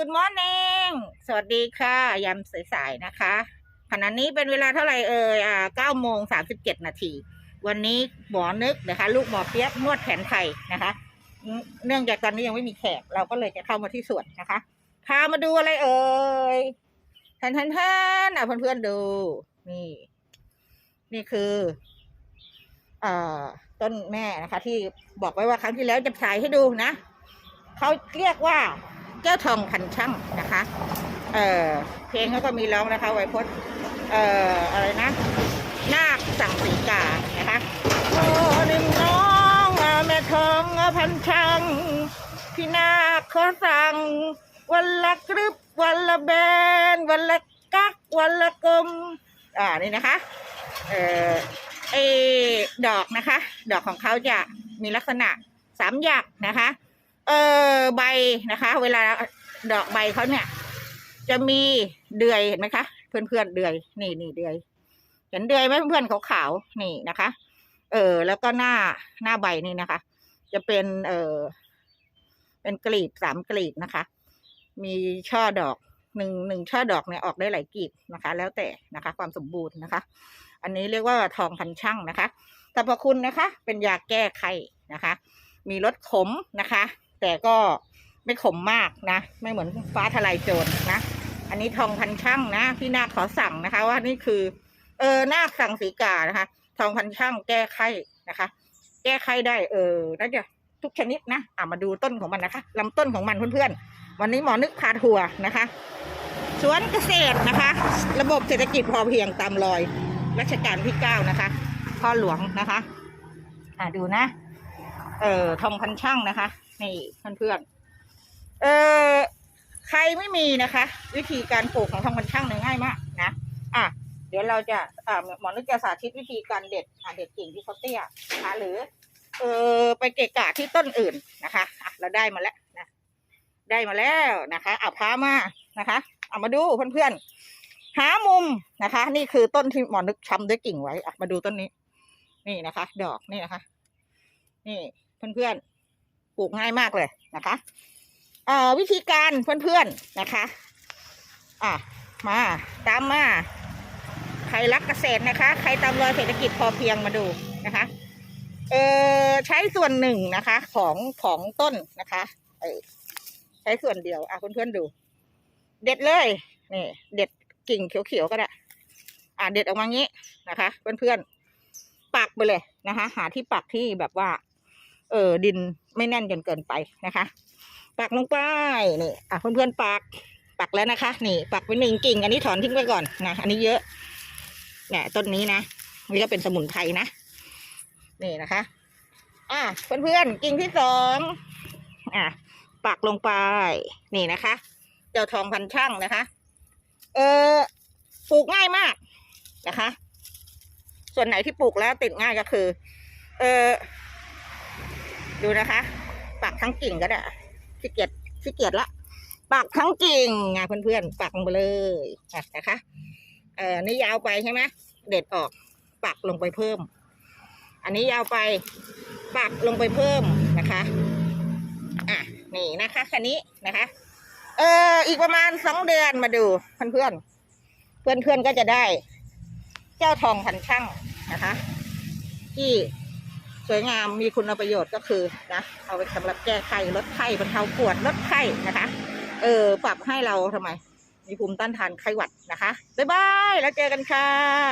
Good morning สวัสดีค่ะยามสายๆนะคะขณะนี้เป็นเวลาเท่าไหร่เอ่ยอ่าเก้าโมงสามสิบเจ็ดนาที วันนี้หมอนึกนะคะ ลูกหมอเปียกนวดแผนไทยนะคะ เนื่องจากตอนนี้ยังไม่มีแขก เราก็เลยจะเข้ามาที่สวนนะคะพามาดูอะไรเอ่ยแทนแทนแทนอะเพื่อนๆดู นี่ นี่คือเอ่อต้นแม่นะคะ ที่บอกไว้ว่าครั้งที่แล้วจะฉายให้ดูนะเขาเรียกว่า แก้วทองพันช่างนะคะ เออเพลงเขาก็มีร้องนะคะ ไวพจน์เอ่ออะไรนะนาคสั่งสีกานะคะโอ้นิ่มน้องแม่ทองพันช่างพี่นาคขอสั่ง วันละกรึบวันละแบน วันละกักวันละกลมอ่านี่นะคะ เอ่อไอดอกนะคะ ดอกของเขาจะมีลักษณะสามหยักนะคะ เออใบนะคะ เวลาดอกใบเขาเนี่ย จะมีเดือยเห็นไหมคะเพื่อนเพื่อนๆเดือย นี่นี่เดือย เห็นเดือยไหมเพื่อนๆขาวๆนี่นะคะ เออ แล้วก็หน้าหน้าใบนี่นะคะ จะเป็นเออเป็นกลีบสามกลีบนะคะ มีช่อดอกหนึ่งหนึ่งช่อดอกเนี่ยออกได้หลายกลีบนะคะ แล้วแต่นะคะ ความสมบูรณ์นะคะ อันนี้เรียกว่าทองพันช่างนะคะสรรพคุณนะคะ เป็นยาแก้ไข้นะคะ มีรสขมนะคะ แต่ก็ไม่ขมมากนะ ไม่เหมือนฟ้าทลายโจรนะอันนี้ทองพันช่างนะ พี่นาคขอสั่งนะคะ ว่านี่คือ เออนาคสั่งสีกานะคะ ทองพันช่างแก้ไข้นะคะ แก้ไข้ได้เออน่าจะทุกชนิดนะอ่ามาดูต้นของมันนะคะลำต้นของมันเพื่อนๆ วันนี้หมอนึกพาทัวร์นะคะสวนเกษตรนะคะ ระบบเศรษฐกิจพอเพียงตามรอยรัชกาลที่เก้านะคะ พ่อหลวงนะคะ อ่าดูนะ เอ่อทองพันช่างนะคะ นี่เพื่อนๆเอ่อใครไม่มีนะคะ วิธีการปลูกของทองพันช่างเนี่ยง่ายมากนะอะเดี๋ยวเราจะอ่าหมอนึกจะสาธิตวิธีการเด็ดอ่าเด็ดกิ่งที่เขาเตี้ยนะคะหรือ เออไปเกะกะที่ต้นอื่นนะคะอะเราได้มาแล้วนะได้มาแล้วนะคะเอาพามานะคะ เอามาดูเพื่อนๆหามุมนะคะ นี่คือต้นที่หมอนึกช้ำด้วยกิ่งไว้อะมาดูต้นนี้ นี่นะคะ ดอกนี่นะคะ นี่ เพื่อนๆปลูกง่ายมากเลยนะคะเอ่อวิธีการเพื่อนๆนะคะ อะมาตามมาใครรักเกษตรนะคะ ใครตามรอยเศรษฐกิจพอเพียงมาดูนะคะ เออใช้ส่วนหนึ่งนะคะ ของของต้นนะคะเออใช้ส่วนเดียวอะเพื่อนๆดู เด็ดเลยนี่เด็ดกิ่งเขียวๆก็ได้อะเด็ดออกมางี้นะคะ เพื่อนๆปักไปเลยนะคะ หาที่ปักที่แบบว่า เออดินไม่แน่นจนเกินไปนะคะ ปักลงไปนี่อะเพื่อนๆปักปักแล้วนะคะ นี่ปักไปหนึ่งกิ่ง อันนี้ถอนทิ้งไปก่อนนะอันนี้เยอะเนี่ยต้นนี้นะนี่ก็เป็นสมุนไพรนะนี่นะคะ อะเพื่อนๆกิ่งที่สองอะปักลงไปนี่นะคะ เจ้าทองพันช่างนะคะ เออปลูกง่ายมากนะคะ ส่วนไหนที่ปลูกแล้วติดง่ายก็คือ เออ ดูนะคะปักทั้งกิ่งก็ได้ขี้เกียจขี้เกียจละปักทั้งกิ่งไงเพื่อนๆปักลงไปเลยอะนะคะ เออนี่ยาวไปใช่ไหมเด็ดออก ปักลงไปเพิ่ม อันนี้ยาวไปปักลงไปเพิ่มนะคะอะนี่นะคะคันนี้นะคะ เอออีกประมาณสองเดือนมาดูเพื่อนๆเพื่อนๆก็จะได้ เจ้าทองพันช่างนะคะ ที่ สวยงามมีคุณประโยชน์ก็คือนะเอาไปสำหรับแก้ไข้ลดไข้บรรเทาปวดลดไข้นะคะ เออปรับให้เราทำไม มีภูมิต้านทานไข้หวัดนะคะบ๊ายบายแล้วเจอกันค่ะ